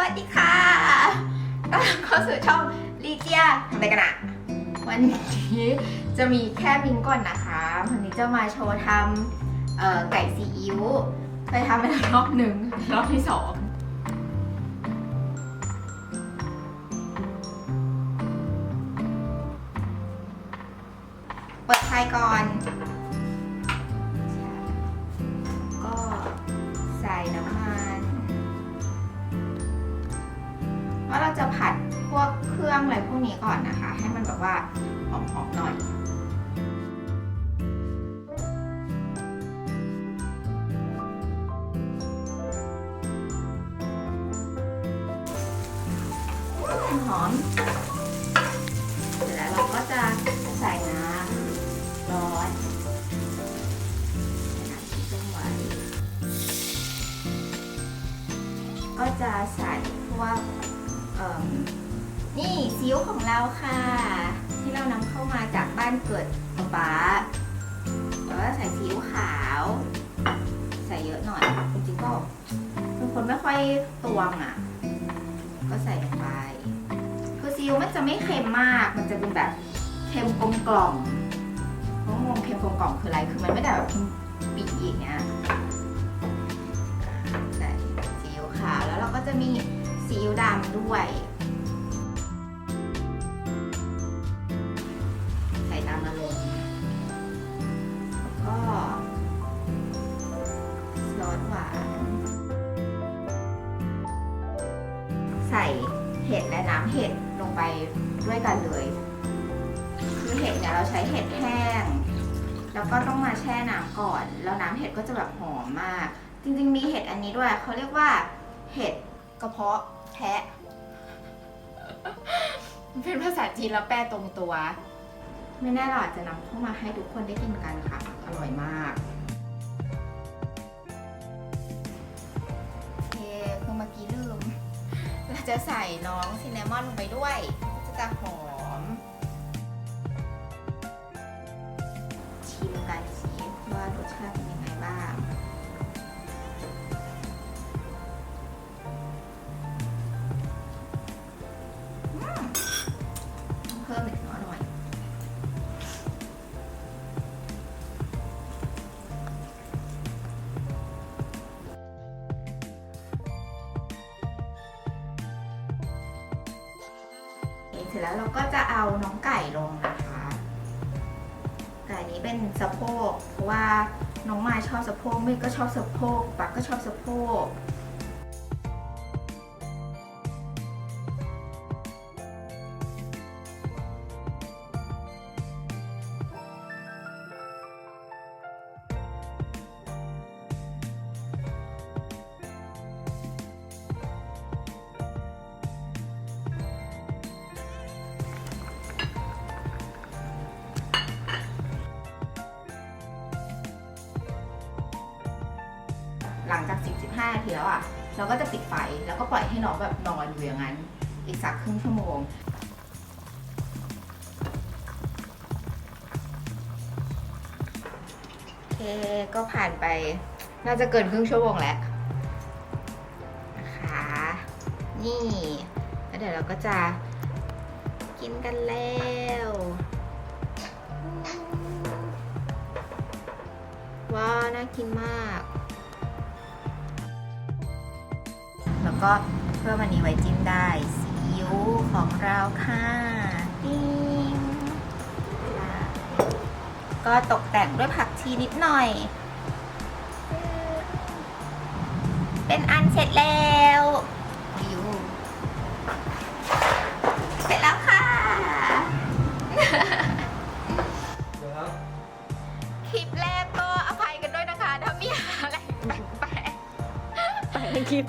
วัสดีค่ะต้อนรับเข้าสู่ช่องลีเจียทำอะไรกันอะวันนี้จะมีแค่มินก่อนนะคะ วันนี้จะมาโชว์ทำไก่ซีอิ๊วเคยทำไปแล้วรอบหนึ่งรอบที่สองเปิดไฟก่อน ไรพวกนี้ก่อนนะคะ ให้มันแบบว่าหอมๆหน่อยหอมเสร็จแล้วเราก็จะใส่น้ำร้อนใส่น้ำที่ต้มไว้ก็จะใส่พวกเอิ่ม นี่ซีอิ๊วของเราค่ะ ที่เรานำเข้ามาจากบ้านเกิดป๊าป๊าแล้วก็ใส่ซีอิ๊วขาว ใส่เยอะหน่อยจริงๆก็เป็นคนไม่ค่อยตวงอะ ก็ใส่ลงไปคือซีอิ๊วมันจะไม่เค็มมาก มันจะเป็นแบบเค็มกลมกล่อมเพราะงงเค็มกลมกล่อมคืออะไร คือมันไม่ได้แบบเค็มปีอย่างเงี้ยใส่ซีอิ๊วขาวแล้วเราก็จะมีซีอิ๊วดำด้วย เห็ดและน้ำเห็ดลงไปด้วยกันเลย คือเห็ดเนี่ยเราใช้เห็ดแห้ง แล้วก็ต้องมาแช่น้ำก่อน แล้วน้ำเห็ดก็จะแบบหอมมาก จริงๆ มีเห็ดอันนี้ด้วยเขาเรียกว่า เห็ดกระเพาะแพะมันเป็นภาษาจีนแล้วแปลตรงตัว ไม่แน่เราอาจจะนำเข้ามาให้ทุกคนได้กินกันค่ะ อร่อยมาก จะใส่น้องซินนามอนลงไปด้วย เสร็จแล้วเราก็จะเอาน้องไก่ลงนะคะไก่นี้เป็นสะโพกเพราะว่าน้องมาชอบสะโพกเมฆก็ชอบสะโพกปักก็ชอบสะโพก หลังจาก 10-15นาทีแล้วอะ เราก็จะปิดไฟแล้วก็ปล่อยให้น้องแบบนอนอยู่อย่างนั้น อีกสักครึ่งชั่วโมง โอเค ก็ผ่านไปน่าจะเกินครึ่งชั่วโมงแล้วนะคะ นี่แล้วเดี๋ยวเราก็จะกินกันแล้วว้าน่ากินมาก ก็เพิ่มอันนี้ไว้จิ้มได้ซีอิ๊วของเราค่ะปิ้งค่ะก็ตกแต่งด้วยผักชีนิดหน่อย เป็นอันเสร็จแล้วอิ๊วเสร็จแล้วค่ะ คลิปแรกก็อภัยกันด้วยนะคะ ถ้ามีอะไรแปลกๆไปในคลิป